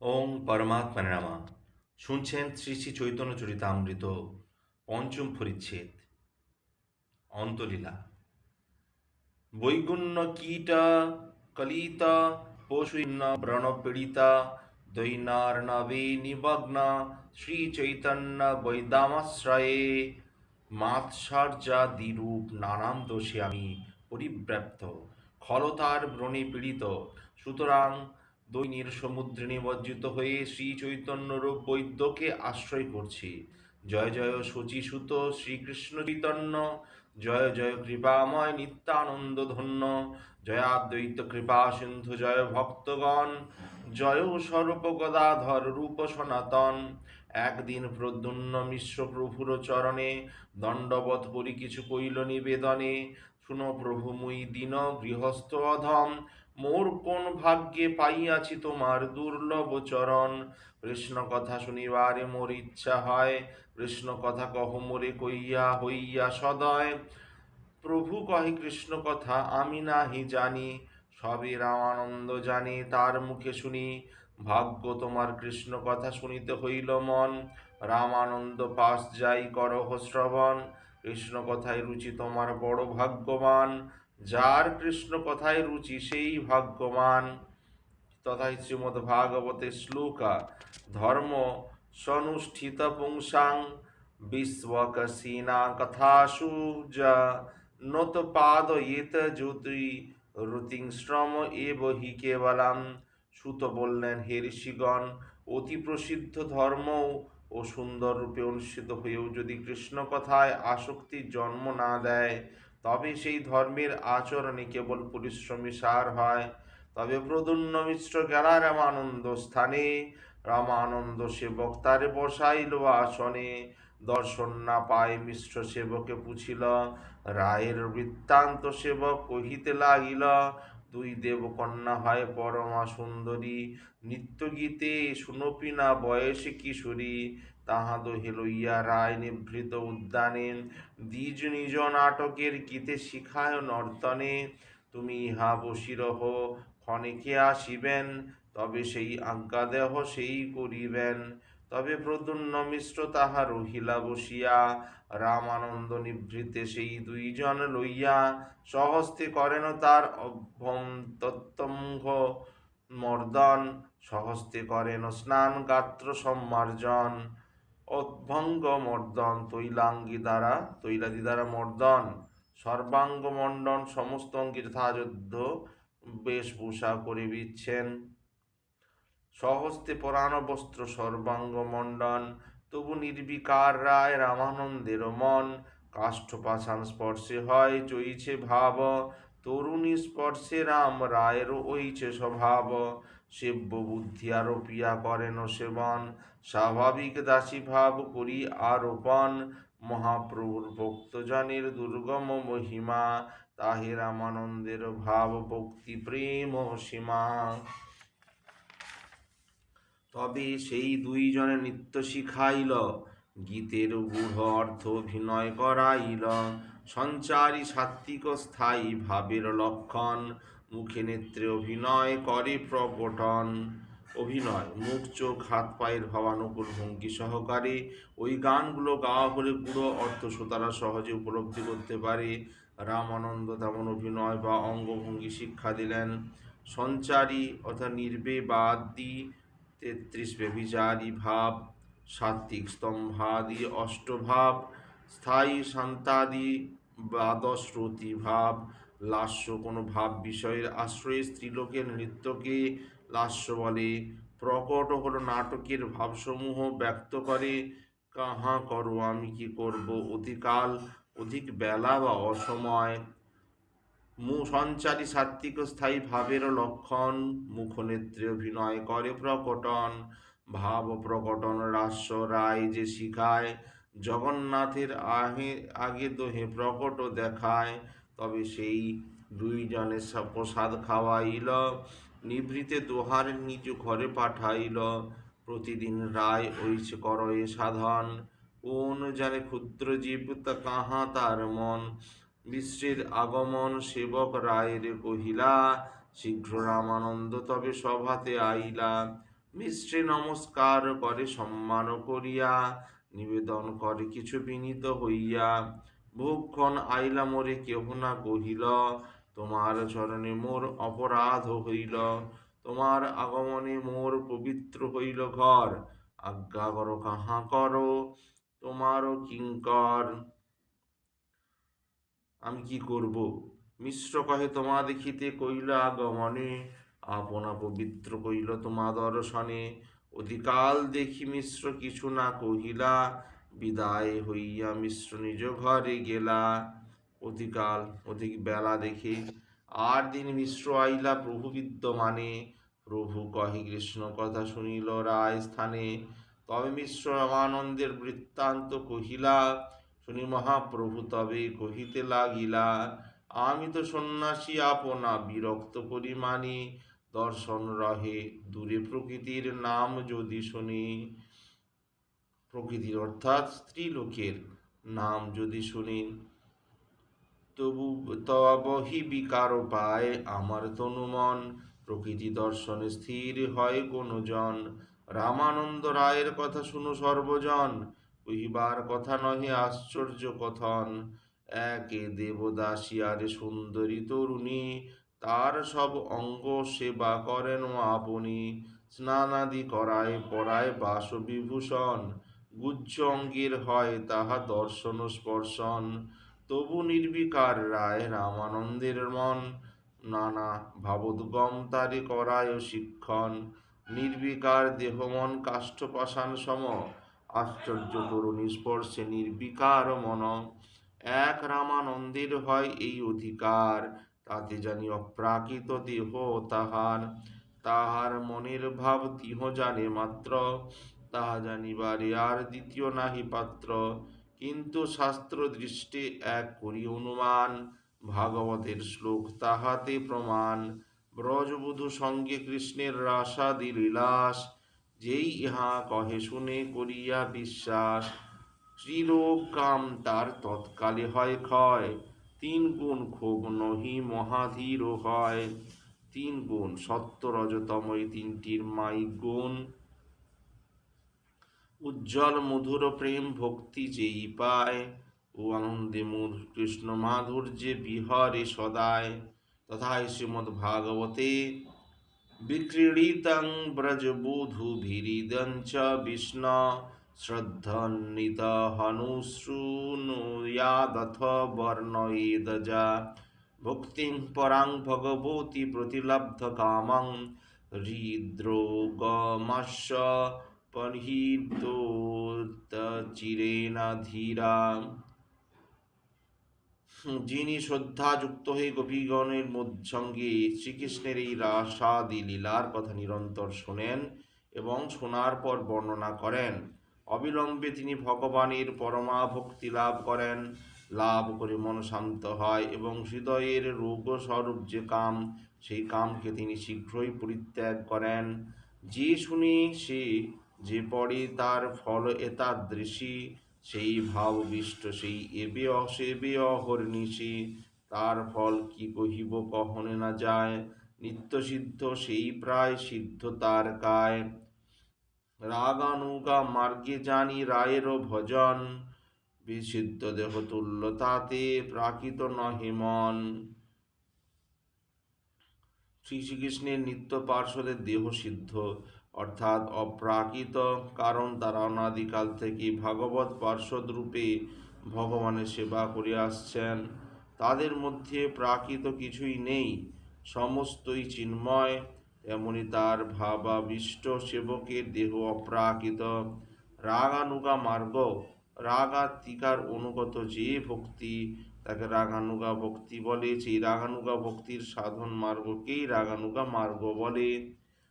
ওং পরমাত্মা নামা। শুনছেন শ্রী শ্রী চৈতন্য চরিতামৃত পঞ্চম পরিচ্ছেদ, অন্তলীলা। বৈগুণ্য কীটা, কলিতা পশুন্ন ব্রণপীড়িতা দৈনার্ণবে শ্রী চৈতন্য বৈদামাশ্রয়ে মাৎসর্যাদিরূপ নানান দোষে আমি পরিব্যাপ্ত খলতার ব্রণে পীড়িত, সুতরাং দৈন্যের সমুদ্রে নিমজ্জিত হয়ে শ্রী চৈতন্যরূপ বৈদ্যকে আশ্রয় করছি। জয় জয় শচীসুত শ্রীকৃষ্ণ চৈতন্য। জয় জয় কৃপাময় নিত্যানন্দ ধন্য। জয়াদ্বৈত কৃপা সিন্ধু, জয় ভক্তগণ। জয় স্বরূপ গদাধর রূপ সনাতন। একদিন প্রদ্যুন্ন মিশ্র প্রভুর চরণে দণ্ডবধ করি কিছু কইল নিবেদনে। শুনো প্রভু, মুই দিন গৃহস্থ অধম। মোর কোন ভাগ্যে পাইয়াছি তোমার দুর্লভ চরণ? কৃষ্ণ কথা শুনিবারে মোর ইচ্ছা হয়, কৃষ্ণ কথা কহ মোরে কইয়া হইয়া সদয়। প্রভু কহে কৃষ্ণ কথা, আমি নাহি জানি, সবে রামানন্দ জানি, তার মুখে শুনি। ভাগ্য তোমার কৃষ্ণ কথা শুনিতে হইল মন, রামানন্দ পাশ যাই করহ শ্রবণ। কৃষ্ণ কথায় রুচি তোমার বড় ভাগ্যবান যার কৃষ্ণ কথায় রুচি সেই ভাগ্যবান তথাই শ্রীমদ্ ভাগবতে শ্লোকা, ধর্ম সনুষ্ঠিত পুংসাং বিশ্বকসীনা কথাসু যা নত পাদয়েত জ্যোতি রুতিং শ্রম এব হি কেবলাম। সুত বললেন, হে ঋষিগণ, অতি প্রসিদ্ধ ধর্ম ও সুন্দর রূপে অনুষ্ঠিত হয়েও যদি কৃষ্ণ কথায় আসক্তির জন্ম না দেয় তবে সেই ধর্মের আচরণে কেবল পরিশ্রমী সার হয়, তবে প্রদুন্ন মিশ্র গেলা রামানন্দ স্থানে। রামানন্দ সেবক তারে বসাইল আসনে, দর্শন না পায় মিশ্র সেবকে পুছিল। রায়ের বৃত্তান্ত সেবক কহিতে লাগিল, দুই দেবকন্যা হয় পরমা সুন্দরী নিত্য গীতে সুনপিনা বয়সে কিশোরী। তাহাদ হেলইয়া রায় নিভৃত উদ্যানে। দ্বিজ নিজ নাটকের গীতে শিখায় নর্তনে। তুমি ইহা বসিরহ ক্ষণেকে আসিবেন, তবে সেই আজ্ঞা দেহ সেই করিবেন। তবে প্রদ্যুন্ন মিশ্র তাহা রহিলা বসিয়া, রামানন্দ নিভৃতে সেই দুইজন লইয়া। সহস্তে করেন তার অভ্যম মর্দন সহস্তে করেন স্নান গাত্র সম্মার্জন। অভ্যঙ্গ মর্দন তৈলাঙ্গি দ্বারা তৈলাদি দ্বারা মর্দন। সর্বাঙ্গ মণ্ডন সমস্ত অঙ্গে যথাযোধ্য বেশভূষা করে বিচ্ছেন সহস্তে পরাণ বস্ত্র সর্বাঙ্গ মণ্ডন তবু নির্বিকার রায় রামানন্দের মন। কাষ্ঠ পাষাণ স্পর্শে হয় চইছে ভাব, তরুণী স্পর্শে রাম রায়ের ওইছে স্বভাব। সেব্য বুদ্ধি আরোপিয়া করেন সেবন। স্বাভাবিক দাসী ভাব করি আরোপণ। মহাপ্রভুর ভক্তজনের দুর্গম মহিমা তাহে রামানন্দের ভাব, ভক্তি, প্রেম সীমা। তবে সেই দুইজনে নৃত্য শিখাইল, গীতের গূঢ় অর্থ অভিনয় করাইল। সঞ্চারী সাত্বিক স্থায়ী ভাবের লক্ষণ মুখে নেত্রে অভিনয় করে প্রকটন অভিনয়, মুখ, চোখ, হাত, পায়ের ভাবানুকূল ভঙ্গি সহকারে ওই গানগুলো গাওয়া হলে পুরো অর্থ শ্রোতারা সহজে উপলব্ধি করতে পারে। রামানন্দ তেমন অভিনয় বা অঙ্গভঙ্গি শিক্ষা দিলেন। সঞ্চারী অর্থাৎ নির্বে নির্বেবাদী, তেত্রিশ ব্যভিচারী ভাব সাত্বিক স্তম্ভাদি, অষ্টভাব, স্থায়ী শান্তাদি দ্বাদশ্রুতি ভাব লাস্য কোনো ভাব বিষয়ের আশ্রয়ে স্ত্রীলোকের নৃত্যকে লাস্য বলে। প্রকট হলো নাটকের ভাবসমূহ ব্যক্ত করে, কাহা করো, আমি কি করব? অধিকাল অধিক বেলা বা অসময়? মু সঞ্চারী সাত্বিক স্থায়ী ভাবের লক্ষণ, মুখনেত্রে অভিনয় করে প্রকটন, ভাব প্রকটন রাস্য রায় যে শিখায়, জগন্নাথের আহে, আগে দোহে প্রকট দেখায়। তবে সেই দুইজনে সা- প্রসাদ খাওয়াইল, নিভৃতে দোহার নিজ ঘরে পাঠাইল। প্রতিদিন রায় ঐছে করয়ে সাধন কোন জানে ক্ষুদ্র জীব তা কাহা তার মন। মিশ্রের আগমন সেবক রায়ের কহিলা, শীঘ্র রামানন্দ তবে সভাতে আইলা। মিশ্রে নমস্কার করে সম্মান করিয়া, নিবেদন করে কিছু বিনীত হইয়া ভূক্ষণ আইলা মোরে কেহ না কহিল, তোমার চরণে মোর অপরাধ হইল। তোমার আগমনে মোর পবিত্র হইল ঘর। আজ্ঞা করো কাহা করো? তোমারও কিঙ্কর আমি কি করব? মিশ্র কহে তোমা দেখিতে কইল আগমনে। আপনা পবিত্র কইল তোমা দর্শনে। অধিকাল দেখি মিশ্র কিছু না কহিলা। বিদায় হইয়া মিশ্র নিজ ঘরে গেলা। অধিকাল, অধিক বেলা দেখে আর দিন মিশ্র আইলা প্রভু বিদ্যমানে। প্রভু কহে, কৃষ্ণ কথা শুনিল রায় স্থানে তবে মিশ্র রামানন্দের বৃত্তান্ত কহিলা, শুনি মহাপ্রভু, তবে কহিতে লাগিলা, আমি তো সন্ন্যাসী আপনা, বিরক্ত করি মানি। দর্শন রহে দূরে প্রকৃতির নাম যদি শুনি। প্রকৃতির, অর্থাৎ স্ত্রীলোকের নাম যদি শুনি তবু তবহি বিকার পায় আমার তনুমন প্রকৃতি দর্শনে স্থির হয় কোনো জন রামানন্দ রায়ের কথা শুনো সর্বজন, কহিবার কথা নহে আশ্চর্য কথন। একে দেবদাসী আরে সুন্দরী তরুণী, তার সব অঙ্গ সেবা করেন আপনি। স্নানাদি করায় পরায় বাস বিভূষণ গুজ্জ অঙ্গের হয় তাহা দর্শন স্পর্শন। তবু নির্বিকার রায় রামানন্দের মন। নানা ভাবোদ্গম তারে করায় শিক্ষণ। নির্বিকার দেহ মন কাষ্ঠপাষাণ সম। আশ্চর্য তরুণী স্পর্শে নির্বিকার মন। এক রামানন্দের হয় এই অধিকার, তাতে জানি অপ্রাকৃত দেহ তাহার। তাহার মনের ভাব তিহ জানে মাত্র। তাহা জানিবারে আর দ্বিতীয় নাহি পাত্র। কিন্তু শাস্ত্র দৃষ্টি এক করি অনুমান, ভাগবতের শ্লোক তাহাতে প্রমাণ। ব্রজবধূ সঙ্গে কৃষ্ণের রাসাদি লীলাস, যেই ইহা কহে শুনে করিয়া বিশ্বাস। ত্রিলোক কাম তার তৎকালে হয় ক্ষয়, তিন গুণ ক্ষোভ নহি মহাধীর হয়। তিন গুণ সত্য রজতম এই তিনটির মাই গুণ উজ্জ্বল মধুর প্রেম ভক্তি যেই পায়, ও আনন্দে মধুর কৃষ্ণ মাধুর্যে বিহরে সদায়। তথা শ্রীমদ্ ভাগবতে বিক্রীড়িতং ব্রজবধূভিরিদং চ বিষ্ণু শ্রদ্ধন্বিত হনুশ্রুণুয়াদথ বর্ণয়েদ যা ভক্তিং পরাং ভগবতী প্রতিলব্ধ কামং, হৃদ্রোগমস্য পরহিতোচিরেণ ধীরা যিনি শ্রদ্ধাযুক্ত হয়ে গোপীগণের সঙ্গে শ্রীকৃষ্ণের এই রাসাদি লীলার কথা নিরন্তর শোনেন এবং শোনার পর বর্ণনা করেন। অবিলম্বে তিনি ভগবানের পরমা ভক্তি লাভ করেন, লাভ করে মন শান্ত হয় এবং হৃদয়ের রোগ স্বরূপ যে কাম, সেই কামকে তিনি শীঘ্রই পরিত্যাগ করেন। যে শুনি সে যে পড়ে তার ফল এতাদৃশী সেই ভাববিষ্ট সেই এবে অসেবে অহর্নিশি তার ফল কি কহিব, কহনে না যায়। নিত্য সিদ্ধ, সেই প্রায় সিদ্ধ তার কায়। রাগানুগা মার্গে জানি রায়েরও ভজন। বিসিদ্ধ দেহ তুল্য তাতে প্রাকৃত নহে মন। শ্রী শ্রীকৃষ্ণের নিত্য পার্শ্বদের দেহ সিদ্ধ। অর্থাৎ অপ্রাকৃত কারণ তারা অনাদিকাল থেকে ভাগবত পার্শ্বদ রূপে ভগবানের সেবা করে আসছেন। তাদের মধ্যে প্রাকৃত কিছুই নেই, সমস্তই চিন্ময়, তেমনি তার ভাবাবিষ্ট সেবকের দেহ অপ্রাকৃত। রাগানুগা মার্গ, রাগাত্মিকার অনুগত যে ভক্তি, তাকে রাগানুগা ভক্তি বলে। সেই রাগানুগা ভক্তির সাধন মার্গকেই রাগানুগা মার্গ বলে।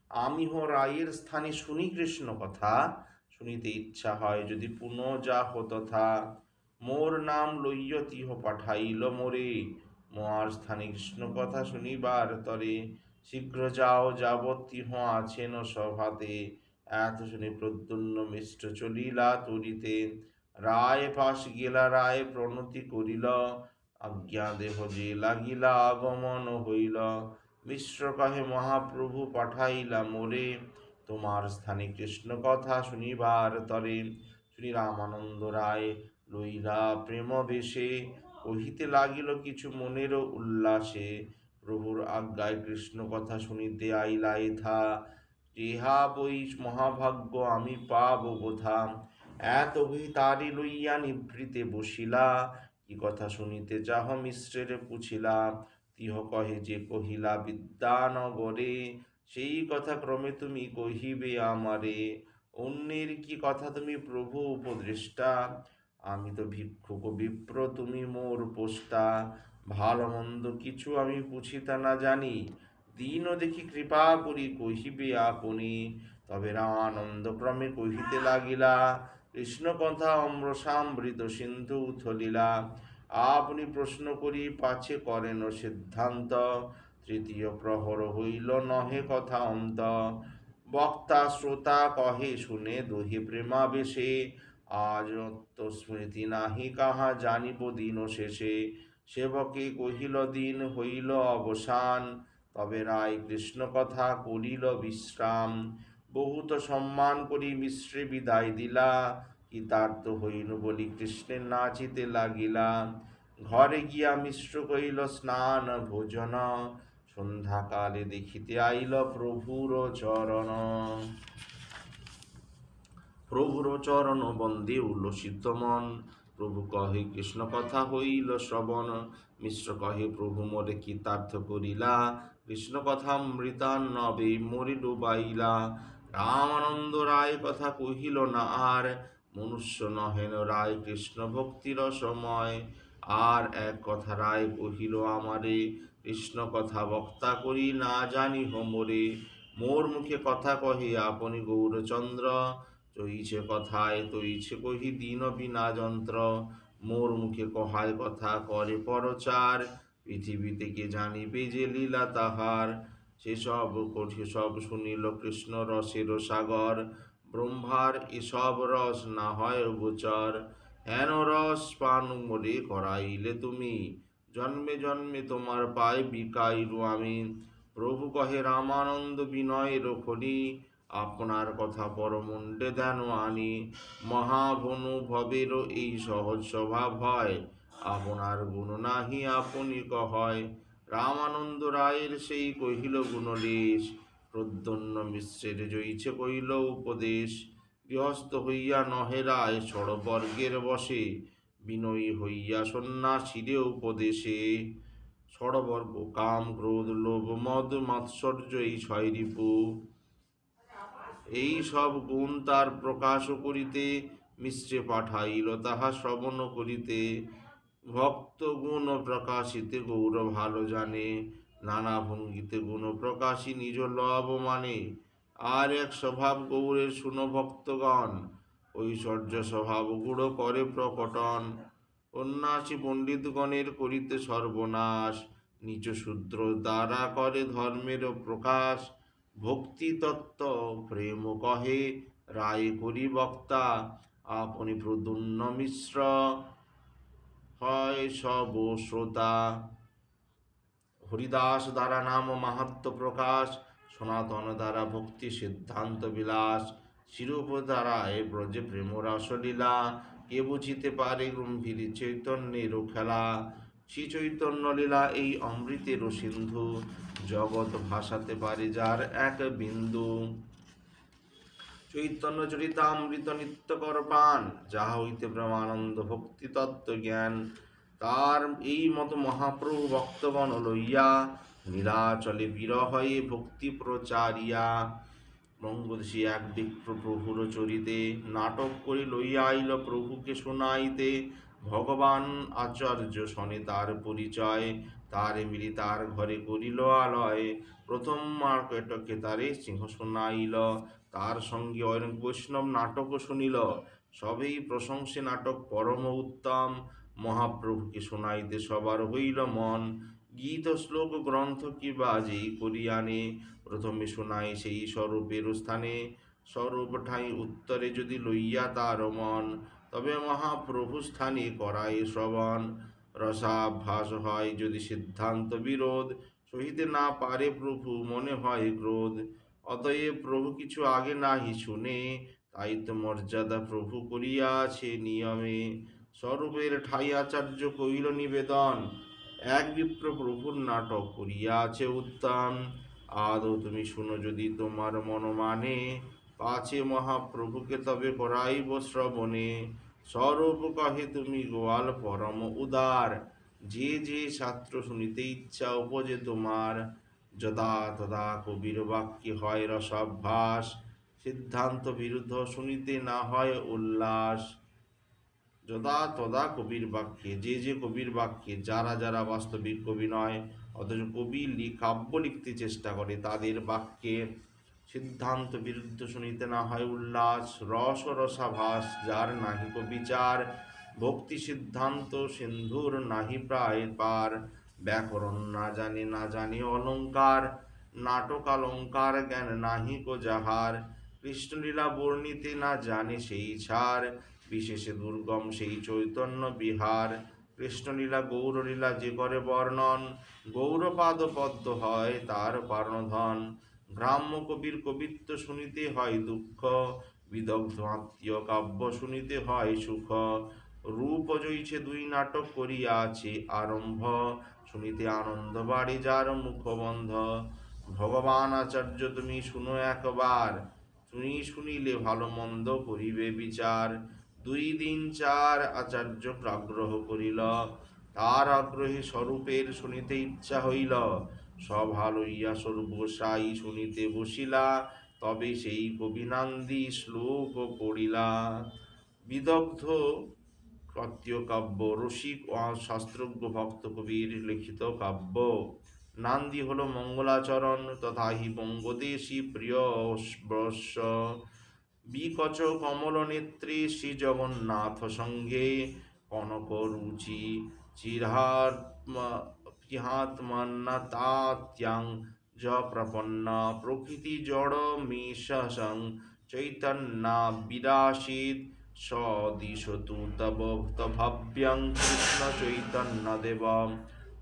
আমি হো রায়ের স্থানে শুনি কৃষ্ণ কথা। শুনিতে ইচ্ছা হয় যদি পুনঃ যা তথা। মোর নাম লইয় তিহ পাঠাইল মোরে। মোয়ার স্থানে কৃষ্ণ কথা শুনিবার তরে। শীঘ্র যাও, যাবৎ তিহ আছেন সভাতে। এত শুনি প্রদ্যুন্ন মিষ্ট চলিলা তরিতে। রায় পাশ গেলা, রায় প্রণতি করিল। আজ্ঞা দেহ যে লাগিলা আগমন হইল। মিশ্র কহে মহাপ্রভু পাঠাইলা মোরে তোমার স্থানে কৃষ্ণ কথা শুনিবার তরে শ্রী রামানন্দ রায় লইলা প্রেম বেশে কহিতে লাগিল কিছু মনের উল্লাসে, প্রভুর আজ্ঞায় কৃষ্ণ কথা শুনিতে আইলা এথা। ইহা বই মহাভাগ্য আমি পাব বোধা এত বই তারি লইয়া নিভৃতে বসিলা, কি কথা শুনিতে চাহ মিশ্রের পুছিলা। তিহ কহে যে কহিলা বিদ্যানগরে সেই কথা ক্রমে তুমি কহিবে আমারে। অন্যের কি কথা তুমি প্রভু উপদেষ্টা? আমি তো ভিক্ষুক বিপ্র, তুমি মোর পোষ্টা। ভালো মন্দ কিছু আমি পুছিতা না জানি। দিনও দেখি কৃপা করি কহিবে আপনি। তবে রামানন্দ ক্রমে কহিতে লাগিলা কৃষ্ণ কথা অম্রসামৃত সিন্ধু উথলিলা। আপনি প্রশ্ন করি, পাছে করেন সিদ্ধান্ত? তৃতীয় প্রহর হইল নহে কথা অন্ত। বক্তা, শ্রোতা কহে, শুনে দোহে প্রেমাবেশে। আজ স্মৃতি নাহি, কাহা জানিব দিন শেষে। সেবকে কহিল, দিন হইল অবসান। তবে রায় কৃষ্ণ কথা করিল বিশ্রাম। বহুত সম্মান করি মিশ্রে বিদায় দিলা। কৃতার্থ হইল বলি, কৃষ্ণের নাচিতে লাগিলা। ঘরে গিয়া মিশ্র কইল স্নান, ভোজন, সন্ধ্যাকালে দেখিতে আইল প্রভুর চরণ। প্রভুর চরণ বন্দে উল্লসিত মন। প্রভু কহে, কৃষ্ণ কথা হইল শ্রবণ। মিশ্র কহে, প্রভু মোরে কৃতার্থ করিলা। কৃষ্ণ কথা মৃতান্নবে, মরি ডুবাইলা। রামানন্দ রায় কথা কহিল না আর মনুষ্য নহেন রায় কৃষ্ণ ভক্তির সময়। আর এক কথা রায় কহিল আমারে, কৃষ্ণ কথা বক্তা করি না জানি হোমরে। মোর মুখে কথা কহে আপনি গৌরচন্দ্র চইছে কথায় তৈছে কহি দিন বিনা যন্ত্র। মোর মুখে কহায় কথা করে পরচার, পৃথিবীতে কে জানিবে যে লীলা তাহার। সেসব সব শুনিল কৃষ্ণ রসের সাগর। ব্রহ্মার এসব রস না হয় গোচর হেন রস পান মোরে করাইলে তুমি। জন্মে জন্মে তোমার পায় বিকাইরু আমি প্রভু কহে, রামানন্দ বিনয় খনি আপনার কথা পরমুণ্ডে দেন আনি। মহাভনু ভবের এই সহজ স্বভাব হয়। আপনার গুণ নাহি আপনি কহয়। রামানন্দ রায়ের সেই কহিল গুণলেশ। প্রদ্যন্ন মিশ্রের জয়িছে কহিল উপদেশ, গৃহস্থ হইয়া নহে রায় ষড়বর্গের বসে, বিনয়ী হইয়া সন্ন্যাসীরে উপদেশে। ষড়বর্গ কাম, ক্রোধ, লোভ, মদ, মাৎসর্য, এই ছয় রিপু। এই সব গুণ তার প্রকাশ করিতে, মিশ্রে পাঠাইল তাহা শ্রবণ করিতে। ভক্ত গুণ প্রকাশিতে গৌর ভালো জানে। নানা ভঙ্গিতে গুণ প্রকাশী নিজ লব মানে। আর এক স্বভাব গৌরের শুন ভক্তগণ, ঐশ্বর্য স্বভাব গুড় করে প্রকটন। সন্ন্যাসী পণ্ডিতগণের করিতে সর্বনাশ নিচ শূদ্র দ্বারা করে ধর্মের প্রকাশ। ভক্তি তত্ত্ব, প্রেম কহে, রায় করি বক্তা, আপনি প্রদুন্ন মিশ্র। হয় সব শ্রোতা। হরিদাস দ্বারা নাম মাহাত্ম প্রকাশ, সনাতন দ্বারা ভক্তি সিদ্ধান্ত বিলাস, শিরূপ দ্বারা এ ব্রজে প্রেম রাসলীলা কে বুঝিতে পারে গম্ভীর চৈতন্যের খেলা? শ্রী চৈতন্য লীলা এই অমৃতের সিন্ধু। জগৎ ভাসাতে পারে যার এক বিন্দু। চৈতন্য চরিতামৃত নিত্যকর পান যাহা হইতে ব্রহ্মানন্দ ভক্তি তত্ত্ব জ্ঞান তার এই মত মহাপ্রভু ভক্তগণ লইয়া নীলাচলে বিরহয়ে ভক্তি প্রচারিয়া। বঙ্গদেশী এক প্রভুর চরিতে নাটক করে লইয়া আইল প্রভুকে শোনাইতে। ভগবান আচার্য শনে তার পরিচয়, তার মিলি তার ঘরে করিল আলয়। প্রথম মার্কেটকে তারে সিংহ শোনাইল, তার সঙ্গে অনেক বৈষ্ণব নাটকও শুনিল। সবেই প্রশংসে নাটক পরম উত্তম। মহাপ্রভুকে শোনাইতে সবার হইল মন? গীত, শ্লোক, গ্রন্থ কি বাজেই করিয়ানে? প্রথমে শোনাই সেই স্বরূপের স্থানে। স্বরূপ ঠাই উত্তরে যদি লইয়া তার মন, তবে মহাপ্রভু স্থানে করায় শ্রবণ। রসাভ্যাস হয় যদি সিদ্ধান্ত বিরোধ, সহিতে না পারে প্রভু মনে হয় ক্রোধ। অতএব প্রভু কিছু আগে নাহি শুনে, তাই তো মর্যাদা প্রভু করিয়াছে নিয়মে। স্বরূপের ঠাই আচার্য কইল নিবেদন, এক বিপ্র প্রভুর নাটক করিয়া আছে উত্তম আদৌ তুমি শুনো যদি তোমার মন মানে পাছে মহাপ্রভুকে তবে করাইব শ্রবণে। স্বরূপ কহে তুমি, গোয়াল পরম উদার। যে যে ছাত্র শুনিতে ইচ্ছা উপজে তোমার। যদা তদা কবির বাক্যে হয় রসাভ্যাস। সিদ্ধান্ত বিরুদ্ধ শুনিতে না হয় উল্লাস। যদা তদা কবির বাক্যে, যে যে কবির বাক্যে যারা যারা বাস্তবিক কবি নয়, অথচ কবি কাব্য লিখতে চেষ্টা করে, তাদের বাক্যে সিদ্ধান্ত বিরুদ্ধ শুনিতে না হয় উল্লাস, রস রসাভাস, যার নাহি বিচার ভক্তি সিদ্ধান্ত সিন্ধুর নাহি প্রায় পার, ব্যাকরণ না জানে না জানে অলঙ্কার, নাটক অলঙ্কার জ্ঞান নাহি কো যাহার, কৃষ্ণলীলা বর্ণিতে না জানে সেই ছাড় বিশেষে দুর্গম সেই চৈতন্য বিহার। কৃষ্ণলীলা, গৌরলীলা যে করে বর্ণন, গৌরপাদ পদ্ম হয় তার পারণধন। গ্রাম্য কবির কবিত্ব শুনিতে হয় দুঃখ, বিদগ্ধ আত্মীয় কাব্য শুনিতে হয় সুখ। রূপ জয়ছে দুই নাটক করিয়াছে আরম্ভ, শুনিতে আনন্দ বাড়ে যার মুখবন্ধ। ভগবান আচার্য, তুমি শুনো একবার, তুমি শুনিলে ভালো মন্দ করিবে বিচার। দুই দিন চার আচার্য আগ্রহ করিল। তার আগ্রহে স্বরূপের শুনিতে ইচ্ছা হইল। সভা লইয়া স্বরূপ গোসাই শুনিতে বসিলা, তবে সেই কবিনান্দি শ্লোক পড়িলা। বিদগ্ধ কাব্য রসিক ও শাস্ত্রজ্ঞ ভক্ত কবির লিখিত কাব্য। নান্দি হল মঙ্গলাচরণ তথা হি বঙ্গদেশী প্রিয় বিকচ কমল নেত্রী শ্রী জগন্নাথ সঙ্গে। কনক রুচি চিরহাত্মন্না তাত্যাং য প্রপন্না প্রকৃতি জড় মেষসং চৈতন্যা বিরাসিত সদিশতু তব ভাব্যং কৃষ্ণ চৈতন্য দেব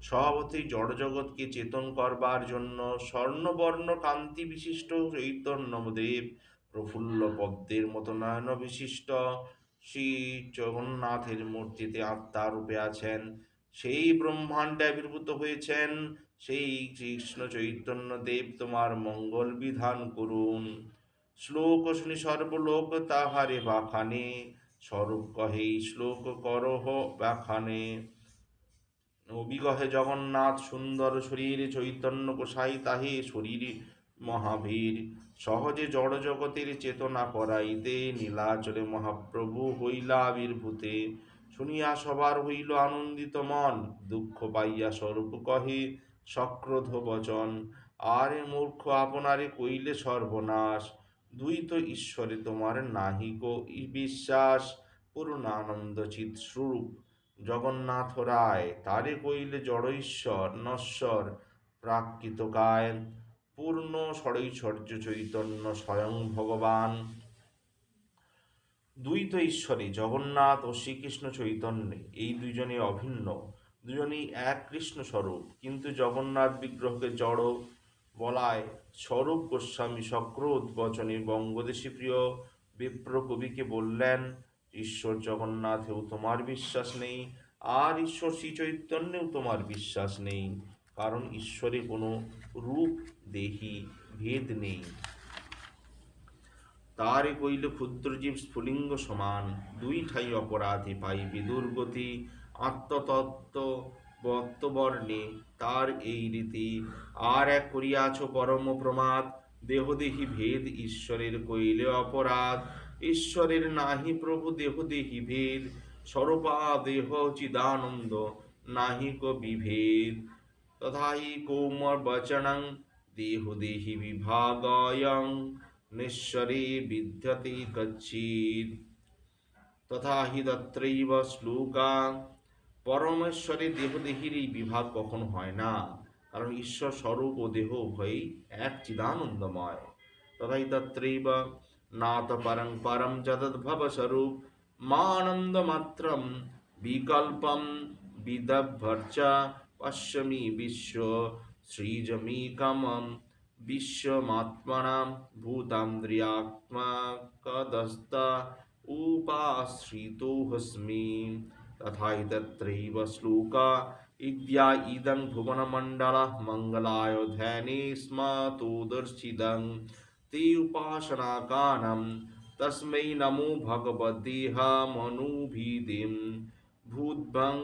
স্বভাবতই জড়জগৎকে চেতন করবার জন্য স্বর্ণবর্ণ কান্তি বিশিষ্ট চৈতন্যদেব প্রফুল্ল পদ্মের মতো নয়ন বিশিষ্ট শ্রী জগন্নাথের মূর্তিতে আত্মা রূপে আছেন। সেই ব্রহ্মাণ্ডে আবির্ভূত হয়েছেন। সেই কৃষ্ণ চৈতন্য দেব তোমার মঙ্গল বিধান করুন। শ্লোক শুনি সর্বলোক তাহারে বাখানে স্বরূপ কহে, শ্লোক করহ বাখানে অবিগহে জগন্নাথ সুন্দর শরীর চৈতন্য গোসাই তাহে শরীর মহাবীর, সহজে জড় জগতের চেতনা করাইতে নীলাচলে মহাপ্রভু হইলা আবির্ভূতে। শুনিয়া সবার হইল আনন্দিত মন, দুঃখ পাইয়া স্বরূপ কহে, সক্রোধ বচন, আরে মূর্খ আপনারে কইলে সর্বনাশ। দুই তো ঈশ্বরে তোমার নাহিক বিশ্বাস, পূর্ণানন্দ চিৎ স্বরূপ। জগন্নাথ রায়, তারে কইলে জড় ঈশ্বর, নশ্বর, প্রাকৃত কায় পূর্ণ ষড়ৈশ্বর্য চৈতন্য স্বয়ং ভগবান। দুই তো ঈশ্বরে জগন্নাথ ও শ্রীকৃষ্ণ চৈতন্যে এই দুইজনে অভিন্ন, দুজনেই এক কৃষ্ণ স্বরূপ। কিন্তু জগন্নাথ বিগ্রহকে জড় বলায় স্বরূপ গোস্বামী সক্রোধ বচনে বঙ্গদেশী প্রিয় বিপ্র কবিকে বললেন, ঈশ্বর জগন্নাথেও তোমার বিশ্বাস নেই, আর ঈশ্বর শ্রী চৈতন্যেও তোমার বিশ্বাস নেই। কারণ ঈশ্বরে কোনো রূপ দেহি, ভেদ নেই। তারে কইল ক্ষুদ্রজীব স্ফুলিঙ্গ সমান দুই ঠাই অপরাধে পাই বিদুর্গতি, আত্মতত্ত্ব বর্তবর্ণে তার এই রীতি। আর এক করিয়াছ পরম প্রমাদ, দেহদেহী ভেদ, ঈশ্বরের কইলে অপরাধ। ঈশ্বরের নাহি প্রভু, দেহদেহী ভেদ। স্বরূপা দেহ চিদানন্দ, নাহি ক বিভেদ তথাহি কৌমর বচনং দেহদেহী বিভাগয়ং নিঃস্বরে বিদ্যতে কচ্ছিৎ তথা হি তত্রৈব শ্লোকা পরমেশ্বরে দেহদেহীর এই বিভাগ কখনো হয় না, কারণ ঈশ্বর স্বরূপ ও দেহ উভয়ই এক চিদানন্দময়। তথাই তত্রৈব নাত পরং পরম যদদ্ভব স্বরূপ মানন্দ মাত্রম বিকল্পম বিদভর্চ पश्यमी विश्व सृजमीकमं विश्वमात्मनां भूतान्द्रियात्मा कदस्त उपाश्रिस्मी तथा हि तत्रैव श्लोका इद्या इदं भुवनमण्डलः मङ्गलाय ध्याने स्म तोदर्शितं ते उपासनाकानं तस्मै नमो भगवतीह मनुभिधिं भूद्भङ्ग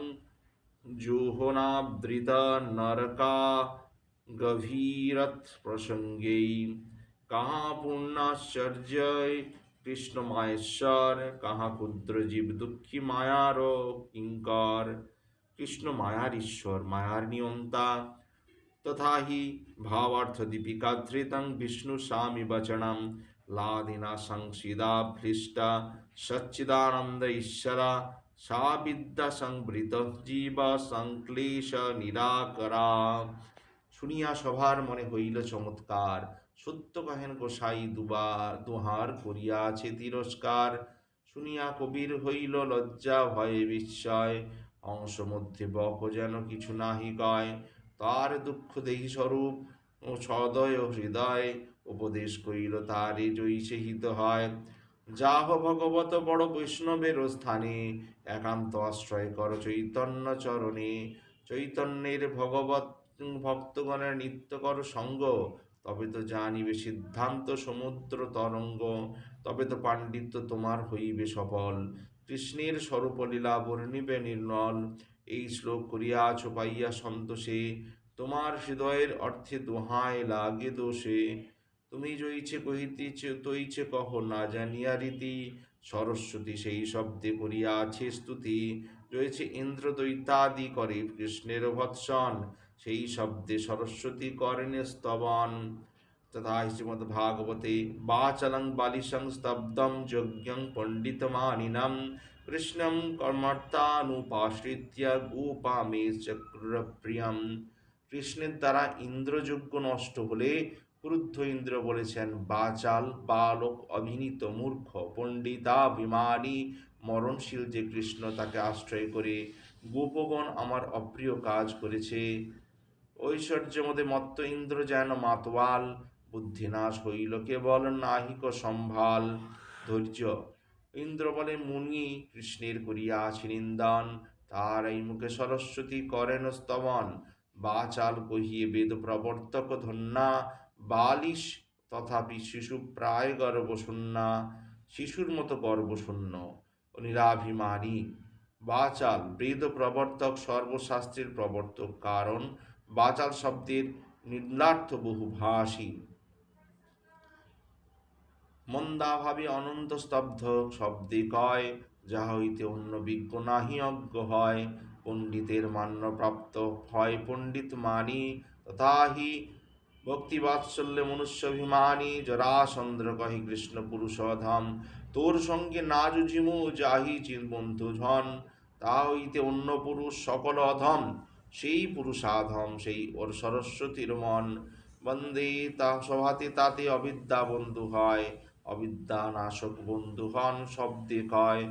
जोहनावृत नरका गभीरत प्रसंगे कहाँ पूर्णाश्चर्य কৃষ্ণ মায়েশ্বর কাহা ক্ষুদ্র জীব দুঃখী মায়ার কিঙ্কর কৃষ্ণ মায়ার ঈশ্বর মায়ার নিয়ন্তা তথা হি ভাবার্থ দীপিকা ধৃতং বিষ্ণু স্বামী বচনম লাদিনা সংসিদাভৃষ্টা সচ্চিদানন্দ ঈশ্বরা সা বিদ্যা সংবৃত জীব সংক্লেশ নিরাকরা। শুনিয়া সভার মনে হইল চমৎকার। সত্য কহেন গোসাই দুবার দুহার করিয়াছে তিরস্কার। শুনিয়া কবির হইল লজ্জা, ভয়ে বিস্ময়। অংশ মধ্যে বক যেন কিছু নাহি কয়। তার দুঃখ দেহি স্বরূপ ও সদয় হৃদয়। উপদেশ করিল তারে জয়ীছে হিত হয়। যাহ ভগবত বড় বৈষ্ণবের স্থানে, একান্ত আশ্রয় কর চৈতন্য চরণে। চৈতন্যের ভগবত ভক্তগণের নিত্য কর সঙ্গ, তবে তো জানিবে সিদ্ধান্ত সমুদ্র তরঙ্গ, তবে তো পাণ্ডিত্য তোমার হইবে সফল। কৃষ্ণের স্বরূপলীলা বর্ণিবে নির্মল এই শ্লোক করিয়া পাইয়া সন্তোষে। তোমার হৃদয়ের অর্থে দোহায় লাগে দোষে। তুমি জইছে কহিতেছে তৈছে কহ না জানিয়া রীতি। সরস্বতী সেই শব্দে করিয়া আছে স্তুতি। রয়েছে ইন্দ্র দৈতাদি করে কৃষ্ণের ভৎসন। সেই শব্দে সরস্বতী করেন স্তবন। তথা শ্রীমদ্ ভাগবতে বাচলং বালিশং স্তব্ধম যজ্ঞং পণ্ডিতমানিনম। কৃষ্ণম কর্মর্তানুপাশ্রিত্য গোপামে চক্রপ্রিয়ম কৃষ্ণের দ্বারা ইন্দ্রযজ্ঞ নষ্ট হলে ক্রুদ্ধ ইন্দ্র বলেছেন বাচাল বালক অভিনীত মূর্খ পণ্ডিতা বিমানী মরণশীল যে কৃষ্ণ তাকে আশ্রয় করে গোপগণ আমার অপ্রিয় কাজ করেছে। ঐশ্বর্য মধ্যে মত্ত ইন্দ্র যেন মাতওয়াল বুদ্ধিনাশ হইল কেবল নাহিক সম্ভাল। ধৈর্য। ইন্দ্র বলে, মুনি কৃষ্ণের করিয়াছি নিন্দন তার এই মুখে সরস্বতী করেন স্তবন। বাচাল কহিয়ে বেদ প্রবর্তক ধন্যা বালিশ তথাপি শিশু প্রায় গর্বশূন্যা শিশুর মতো গর্বশূন্য নিরাভিমানী। বাচাল বেদ প্রবর্তক সর্বশাস্ত্রের প্রবর্তক, কারণ বাচাল শব্দের নির্লার্থ বহুভাষী মন্দাভাবে অনন্ত স্তব্ধ শব্দে কয়, যাহা হইতে অন্য বিজ্ঞ নাহি অজ্ঞ হয়, পণ্ডিতের মান্যপ্রাপ্ত হয় পণ্ডিত মানি, তথাহি ভক্তি বাৎসল্যে মনুষ্যাভিমানী, জরাসন্দ্র কহি কৃষ্ণ পুরুষধাম তোর সঙ্গে না জুঝিমু যাহি চিন বন্ধু ঝন, তা হইতে অন্য পুরুষ সকল অধম, সেই পুরুষাধম, সেই ওর সরস্বতীর মন। বন্দে তা, সভাতে তাতে অবিদ্যা বন্ধু হয়, অবিদ্যা নাশক বন্ধু হন শব্দে কয়।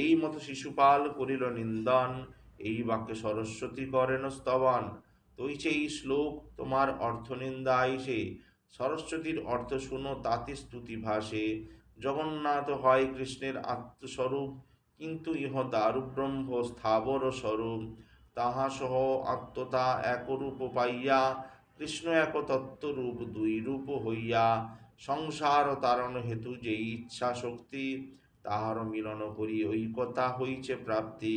এই মতো শিশুপাল করিল নিন্দন, এই বাক্যে সরস্বতী করেন স্তবন। তৈছে এই শ্লোক, তোমার অর্থ নিন্দা আইসে সরস্বতীর অর্থ শুনো, তাতে স্তুতি ভাসে। জগন্নাথ হয় কৃষ্ণের আত্মস্বরূপ, কিন্তু ইহ দারুব্রহ্ম স্থাবর স্বরূপ। তাহা সহ আত্মতা একরূপ পাইয়া, কৃষ্ণ এক তত্ত্বরূপ দুই রূপ হইয়া, সংসার তারণ হেতু যে ইচ্ছা শক্তি, তাহার মিলন করি ঐকতা হইছে প্রাপ্তি।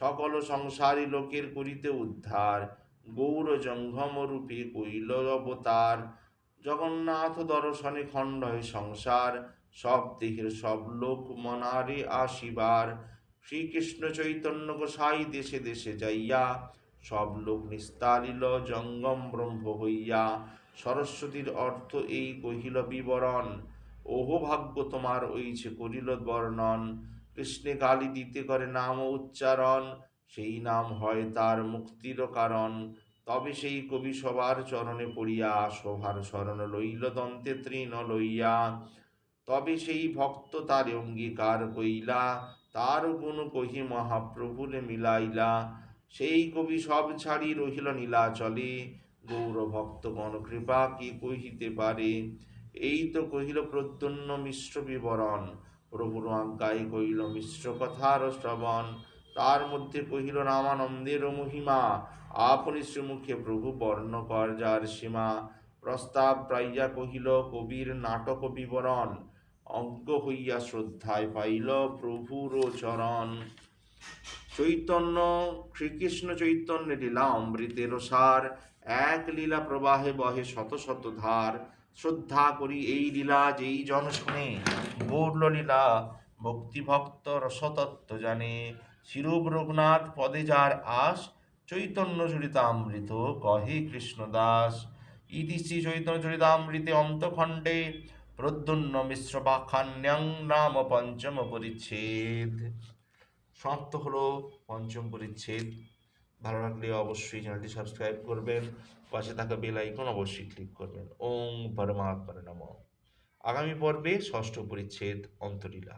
সকল সংসারী লোকের করিতে উদ্ধার গৌর জঙ্গম রূপে কৈল অবতার জগন্নাথ দর্শনে খণ্ড সংসার, সব দেহের সব লোক মনারে আসিবার। শ্রীকৃষ্ণ চৈতন্য গোসাই দেশে দেশে যাইয়া, সব লোক নিস্তারিল জঙ্গম ব্রহ্ম হইয়া। সরস্বতীর অর্থ এই কহিল বিবরণ, ওহো ভাগ্য তোমার ওইছে করিল বর্ণন। কৃষ্ণে গালি দিতে করে নাম উচ্চারণ সেই নাম হয় তার মুক্তির কারণ। তবে সেই কবি সবার চরণে পড়িয়া শোভার শরণ লইল দন্তে তৃণ লইয়া। তবে সেই ভক্ত তার অঙ্গীকার কইলা, তার গুণ কহি মহাপ্রভুরে মিলাইলা। সেই কবি সব ছাড়ি রহিল নীলাচলে। গৌর ভক্তগণ কৃপা কি কহিতে পারে? এই তো কহিল প্রদ্যন্ন মিশ্র বিবরণ। প্রভুর আজ্ঞায় কহিল মিশ্র কথার শ্রবণ। তার মধ্যে কহিল রামানন্দের মহিমা আপনি শ্রীমুখে প্রভু বর্ণ কর যার সীমা। প্রস্তাব প্রাইয়া কহিল, কবির নাটক বিবরণ অজ্ঞ হইয়া শ্রদ্ধায় পাইল প্রভুর চরণ। চৈতন্য, শ্রীকৃষ্ণ চৈতন্য লীলা অমৃতের সার, এক লীলা প্রবাহে বহে শত শত ধার। শ্রদ্ধা করি এই লীলা যেই জন শুনে লীলা ভক্তি ভক্ত রসতত্ত্ব জানে। শিরূপ রঘুনাথ পদে যার আস চৈতন্য চরিতামৃত কহে কৃষ্ণদাস। ইতি শ্রী চৈতন্য চরিতামৃতে অন্তখণ্ডে প্রদ্যুন্ন মিশ্র বাখান্যাং নাম পঞ্চম পরিচ্ছেদ। সমাপ্ত হলো পঞ্চম পরিচ্ছেদ। ভালো লাগলে অবশ্যই চ্যানেলটি সাবস্ক্রাইব করবেন, পাশে থাকা বেল আইকন অবশ্যই ক্লিক করবেন। ওম পরমাত্মার নম। আগামী পর্বে ষষ্ঠ পরিচ্ছেদ অন্তলীলা।